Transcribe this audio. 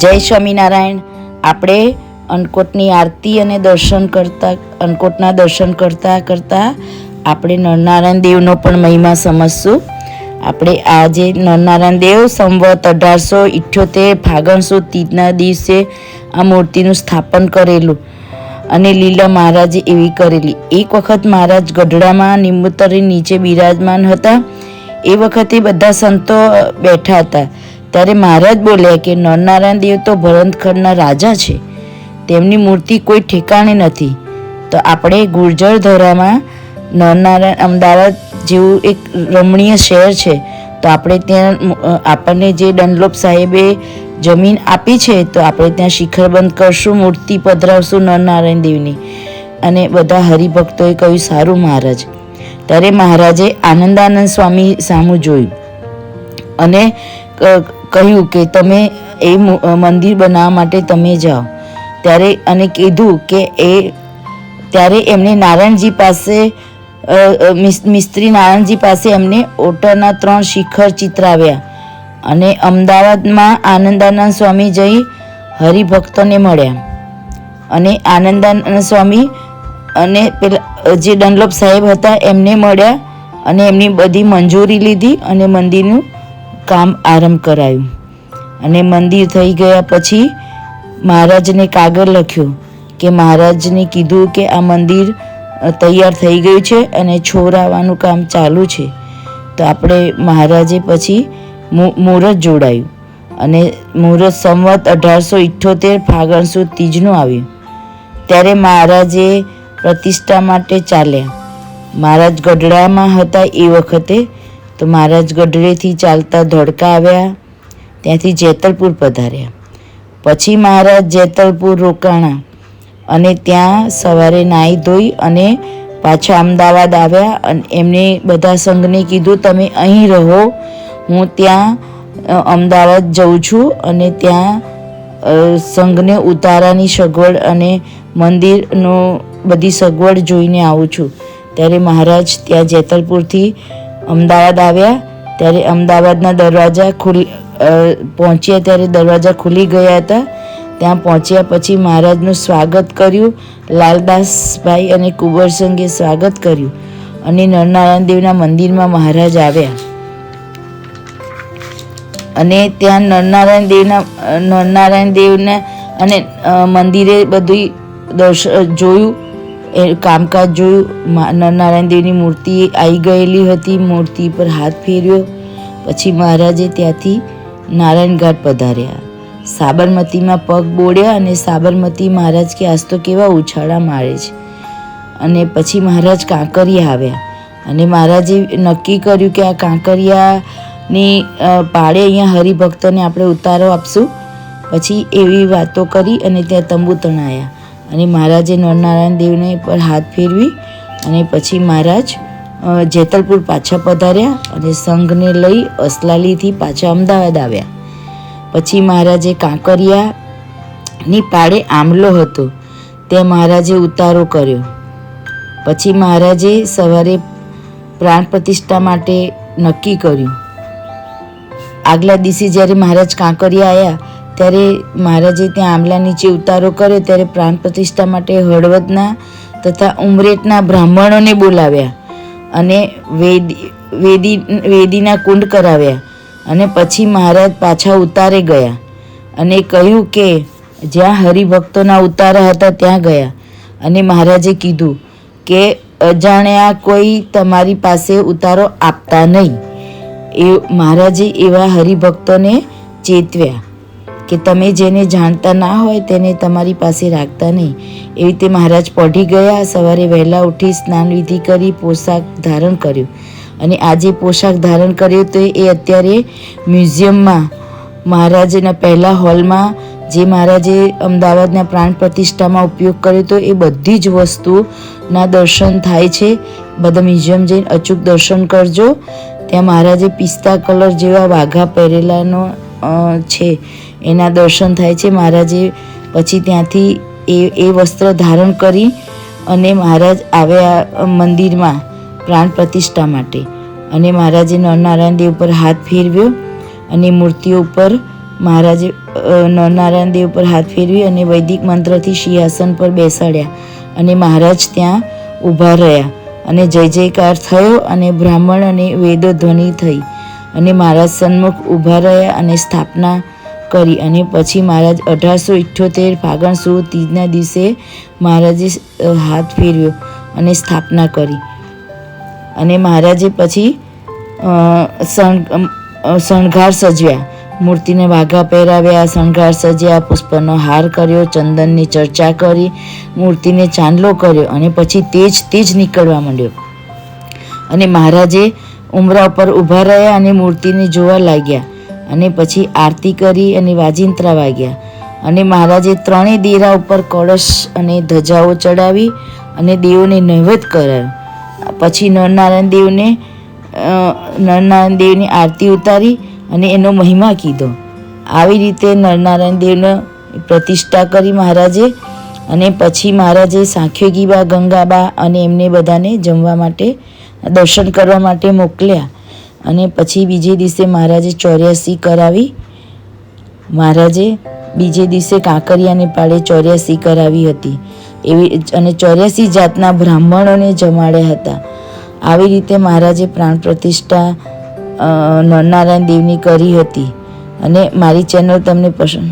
જય સ્વામિનારાયણ. આપણે અન્નકોટની આરતી અને દર્શન કરતા, અન્નકોટના દર્શન કરતા કરતા આપણે નરનારાયણ દેવનો પણ મહિમા સમજશું. આપણે આજે નરનારાયણ દેવ સંવત અઢારસો ઇઠ્યોતેર ફાગણ સુદ તીજના દિવસે આ મૂર્તિનું સ્થાપન કરેલું અને લીલા મહારાજે એવી કરેલી. એક વખત મહારાજ ગઢડામાં નિમુતરી નીચે બિરાજમાન હતા. એ વખતે બધા સંતો બેઠા હતા. ત્યારે મહારાજ બોલ્યા કે, નરનારાયણ દેવ તો ભરતખંડના રાજા છે. તેમની મૂર્તિ કોઈ ઠેકાણે નથી. તો આપણે ગુર્જર ધરામાં નરનારાયણ અમદાવાદ જેવું એક રમણીય શહેર છે. તો આપણે ત્યાં આપણને જે ડનલોપ સાહેબે જમીન આપી છે, તો આપણે ત્યાં શિખરબંધ કરશું, મૂર્તિ પધરાવશું નરનારાયણ દેવની. અને બધા હરિભક્તોએ કહ્યું, સારું મહારાજ. ત્યારે મહારાજે આનંદાનંદ સ્વામી સામું જોયું. અને કહ્યું કે તમે એ મંદિર બનાવવા માટે તમે જાઓ. ત્યારે અને કીધું કે એ, ત્યારે એમને નારાયણજી પાસે મિસ્ત્રી નારાયણજી પાસે એમને ઓટરના ત્રણ શિખર ચિતરાવ્યા. અને અમદાવાદમાં આનંદાનંદ સ્વામી જઈ હરિભક્તોને મળ્યા. અને આનંદાનંદ સ્વામી અને પેલા, જે ડનલોપ સાહેબ હતા એમને મળ્યા અને એમની બધી મંજૂરી લીધી અને મંદિરનું કામ આરંભ કરાયું. અને મંદિર થઈ ગયા પછી મહારાજને કાગળ લખ્યો કે મહારાજને કીધું કે આ મંદિર તૈયાર થઈ ગયું છે અને છોરાવાનું કામ ચાલુ છે. તો આપણે મહારાજે પછી મુહૂર્ત જોડાયું. અને મુહૂર્ત સંવત અઢારસો ઇઠ્ઠોતેર ફાગણ સુદ તીજનું આવ્યું. ત્યારે મહારાજે પ્રતિષ્ઠા માટે ચાલ્યા. મહારાજ ગઢડામાં હતા એ વખતે તો મહારાજ ગઢડેથી ચાલતા ધોળકા આવ્યા. ત્યાંથી જેતલપુર પધાર્યા. પછી મહારાજ જેતલપુર રોકાણા અને ત્યાં સવારે નાહી ધોઈ અને પાછા અમદાવાદ આવ્યા અને એમને બધા સંઘને કીધું, તમે અહીં રહો. હું ત્યાં અમદાવાદ જઉં છું અને ત્યાં સંઘને ઉતારાની સગવડ અને મંદિરનો બધી સગવડ જોઈને આવું છું. ત્યારે મહારાજ ત્યાં જેતલપુરથી અમદાવાદ આવ્યા, ત્યારે અમદાવાદના દરવાજા ખુલ પહોંચ્યા, ત્યારે દરવાજા ખુલી ગયા હતા. ત્યાં પહોંચ્યા પછી મહારાજનું સ્વાગત કર્યું, લાલદાસભાઈ અને કુંવરસંગે સ્વાગત કર્યું અને નરનારાયણ દેવના મંદિરમાં મહારાજ આવ્યા. અને ત્યાં નરનારાયણ દેવના નરનારાયણ દેવના અને મંદિરે બધું દર્શ, જોયું. એ કામકાજ જોયું. નારાયણદેવની મૂર્તિ આવી ગયેલી હતી. મૂર્તિ પર હાથ ફેર્યો. પછી મહારાજે ત્યાંથી નારાયણઘાટ પધાર્યા. સાબરમતીમાં પગ બોળ્યા અને સાબરમતી મહારાજ કે આજ તો કેવા ઉછાળા મારે છે. અને પછી મહારાજ કાંકરિયા આવ્યા. અને મહારાજે નક્કી કર્યું કે આ કાંકરિયાની પાળે અહીંયા હરિભક્તોને આપણે ઉતારો આપશું. પછી એવી વાતો કરી અને ત્યાં તંબુ તણાયા. અને મહારાજે નરનારાયણ દેવને પર હાથ ફેરવી અને પછી મહારાજ જેતલપુર પાછા પધાર્યા અને સંઘને લઈ અસલાલીથી પાછા અમદાવાદ આવ્યા. પછી મહારાજે કાંકરિયાની પાળે આમલો હતો. તે મહારાજે ઉતારો કર્યો. પછી મહારાજે સવારે પ્રાણ પ્રતિષ્ઠા માટે નક્કી કર્યું. આગલા દિવસે જ્યારે મહારાજ કાંકરિયા આવ્યા ત્યારે મહારાજે ત્યાં આમલા નીચે ઉતારો કર્યો ત્યારે પ્રાણ પ્રતિષ્ઠા માટે હળવદના તથા ઉમરેટના બ્રાહ્મણોને બોલાવ્યા અને વેદી વેદી, વેદીના કુંડ કરાવ્યા અને પછી મહારાજ પાછા ઉતારે ગયા અને કહ્યું કે જ્યાં હરિભક્તોના ઉતારા હતા ત્યાં ગયા અને મહારાજે કીધું કે અજાણ્યા કોઈ તમારી પાસે ઉતારો આપતા નહીં. એ, મહારાજે એવા હરિભક્તોને ચેતવ્યા. કે તમે જેને જાણતા ના હોય તેને તમારી પાસે રાખતા નહીં. એવી રીતે મહારાજ પઢી ગયા, સવારે વહેલા ઉઠી સ્નાન વિધિ કરી, પોશાક ધારણ કર્યું. અને આજે પોશાક ધારણ કર્યો તો એ અત્યારે મ્યુઝિયમમાં, મહારાજના પહેલા હોલમાં, જે મહારાજે અમદાવાદના પ્રાણ પ્રતિષ્ઠામાં ઉપયોગ કર્યો તો એ બધી જ વસ્તુના દર્શન થાય છે. બધા મ્યુઝિયમ જઈને અચૂક દર્શન કરજો. ત્યાં મહારાજે પિસ્તા કલર જેવા વાઘા પહેરેલાનો છે. એના દર્શન થાય છે. મહારાજે પછી ત્યાંથી એ એ વસ્ત્ર ધારણ કરી અને મહારાજ આવ્યા મંદિરમાં પ્રાણ પ્રતિષ્ઠા માટે. અને મહારાજે નરનારાયણ દેવ પર હાથ ફેરવ્યો અને મૂર્તિઓ ઉપર મહારાજે નરનારાયણ દેવ પર હાથ ફેરવી અને વૈદિક મંત્રથી સિંહાસન પર બેસાડ્યા. અને મહારાજ ત્યાં ઊભા રહ્યા અને જય જયકાર થયો અને બ્રાહ્મણ અને વેદો ધ્વનિ થઈ. અને મહારાજ સન્મુખ ઊભા રહ્યા અને સ્થાપના કરી અને પછી મહારાજ અઢારસો ઇઠ્ઠોતેર ફાગણ સુદ તીજના દિવસે મહારાજે હાથ ફેરવ્યો અને સ્થાપના કરી. અને મહારાજે પછી શણગાર સજવ્યા મૂર્તિને વાઘા પહેરાવ્યા, શણગાર સજ્યા, પુષ્પનો હાર કર્યો, ચંદનની ચર્ચા કરી, મૂર્તિને ચાંદલો કર્યો અને પછી તેજ તેજ નીકળવા માંડ્યો. અને મહારાજે ઉમરા ઉપર ઊભા રહ્યા અને મૂર્તિને જોવા લાગ્યા. અને પછી આરતી કરી અને વાજિંત્રા વાગ્યા. અને મહારાજે ત્રણેય દેરા ઉપર કળશ અને ધજાઓ ચડાવી અને દેવોને નૈવેદ કરાયો પછી નરનારાયણ દેવને નરનારાયણ દેવની આરતી ઉતારી અને એનો મહિમા કીધો. આવી રીતે નરનારાયણ દેવનો પ્રતિષ્ઠા કરી મહારાજે અને પછી મહારાજે સાંખ્યોગીબા ગંગાબા અને એમને બધાને જમવા માટે, દર્શન કરવા માટે મોકલ્યા. અને પછી બીજે દિવસે મહારાજે ચોર્યાસી કરાવી. મહારાજે બીજે દિવસે કાંકરિયાને પાડે ચોર્યાસી કરાવી હતી. એવી અને ચોર્યાસી જાતના બ્રાહ્મણોને જમાડ્યા હતા. આવી રીતે મહારાજે પ્રાણ પ્રતિષ્ઠા નરનારાયણ દેવની કરી હતી. અને મારી ચેનલ તમને પસંદ